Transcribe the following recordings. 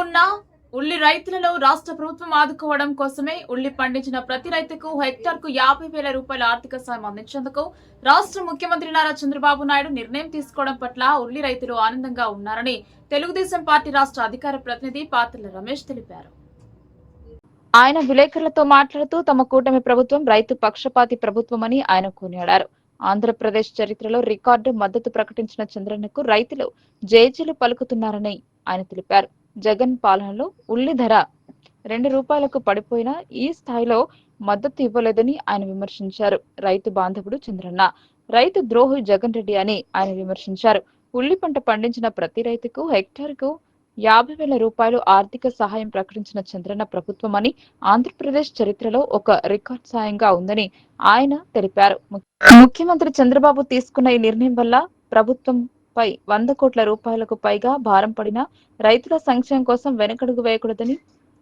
ఉన్న ఉల్లి రైతులను రాష్ట్ర ప్రభుత్వం ఆదుకోవడం కోసమే ఉల్లి పండించిన ప్రతి రైతుకు హెక్టార్కు యాభై వేల రూపాయల ఆర్థిక సాయం అందించేందుకు రాష్ట్ర ముఖ్యమంత్రి నారా చంద్రబాబు నాయుడు నిర్ణయం తీసుకోవడం పట్ల ఉల్లి రైతులు ఆనందంగా ఉన్నారని తెలుగుదేశం పార్టీ రాష్ట్ర అధికార ప్రతినిధి పాత్రల రమేష్ తెలిపారు. ఆయన విలేకరులతో మాట్లాడుతూ తమ కూటమి ప్రభుత్వం రైతు పక్షపాతి ప్రభుత్వమని ఆయన కొనియాడారు. ఆంధ్రప్రదేశ్ చరిత్రలో రికార్డు మద్దతు ప్రకటించిన చంద్రన్నకు రైతులు జేజీలు పలుకుతున్నారని ఆయన తెలిపారు. జగన్ పాలనలో ఉల్లి ధర రెండు రూపాయలకు పడిపోయినా ఈ స్థాయిలో మద్దతు ఇవ్వలేదని ఆయన విమర్శించారు. రైతు బాంధవుడు చంద్రన్న రైతు ద్రోహి జగన్ రెడ్డి అని ఆయన విమర్శించారు. ఉల్లి పంట పండించిన ప్రతి రైతుకు హెక్టార్కు యాభై వేల రూపాయలు ఆర్థిక సహాయం ప్రకటించిన చంద్రన్న ప్రభుత్వం అని ఆంధ్రప్రదేశ్ చరిత్రలో ఒక రికార్డ్ సాయంగా ఉందని ఆయన తెలిపారు. ముఖ్యమంత్రి చంద్రబాబు తీసుకున్న ఈ నిర్ణయం వల్ల ప్రభుత్వం పై వంద కోట్ల రూపాయలకు పైగా భారం పడిన రైతుల సంక్షేమం కోసం వెనకడుగు వేయకూడదని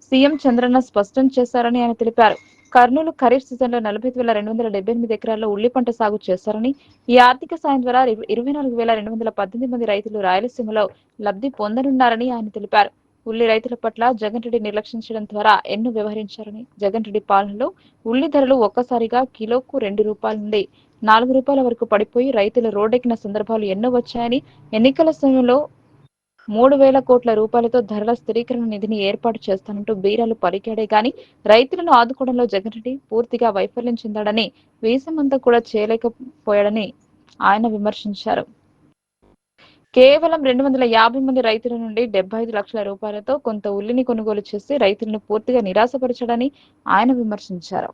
సీఎం చంద్రన్న స్పష్టం చేశారని ఆయన తెలిపారు. కర్నూలు ఖరీఫ్ సీజన్లో నలభై వేల రెండు వందల డెబ్బై ఎనిమిది ఎకరాల్లో ఉల్లి పంట సాగు చేశారని ఈ ఆర్థిక సాయం ద్వారా ఇరవై- ఇరవై నాలుగు వేల రెండు వందల పద్దెనిమిది మంది రైతులు రాయలసీమలో లబ్ధి పొందనున్నారని ఆయన తెలిపారు. ఉల్లి రైతుల పట్ల జగన్ రెడ్డి నిర్లక్షించడం ద్వారా ఎన్నో వ్యవహరించారని జగన్ రెడ్డి పాలనలో ఉల్లి ధరలు ఒక్కసారిగా కిలోకు రెండు రూపాయల నుండి నాలుగు రూపాయల వరకు పడిపోయి రైతులు రోడ్డెక్కిన సందర్భాలు ఎన్నో వచ్చాయని ఎన్నికల సమయంలో మూడు వేల కోట్ల రూపాయలతో ధరల స్థిరీకరణ నిధిని ఏర్పాటు చేస్తానంటూ బీరాలు పలికాడే గాని రైతులను ఆదుకోవడంలో జగన్ రెడ్డి పూర్తిగా వైఫల్యం చెందాడని వేసమంతా కూడా చేయలేకపోయాడని ఆయన విమర్శించారు. కేవలం రెండు వందల యాభై మంది రైతుల నుండి డెబ్బై ఐదు లక్షల రూపాయలతో కొంత ఉల్లిని కొనుగోలు చేసి రైతులను పూర్తిగా నిరాశపరచడని ఆయన విమర్శించారు.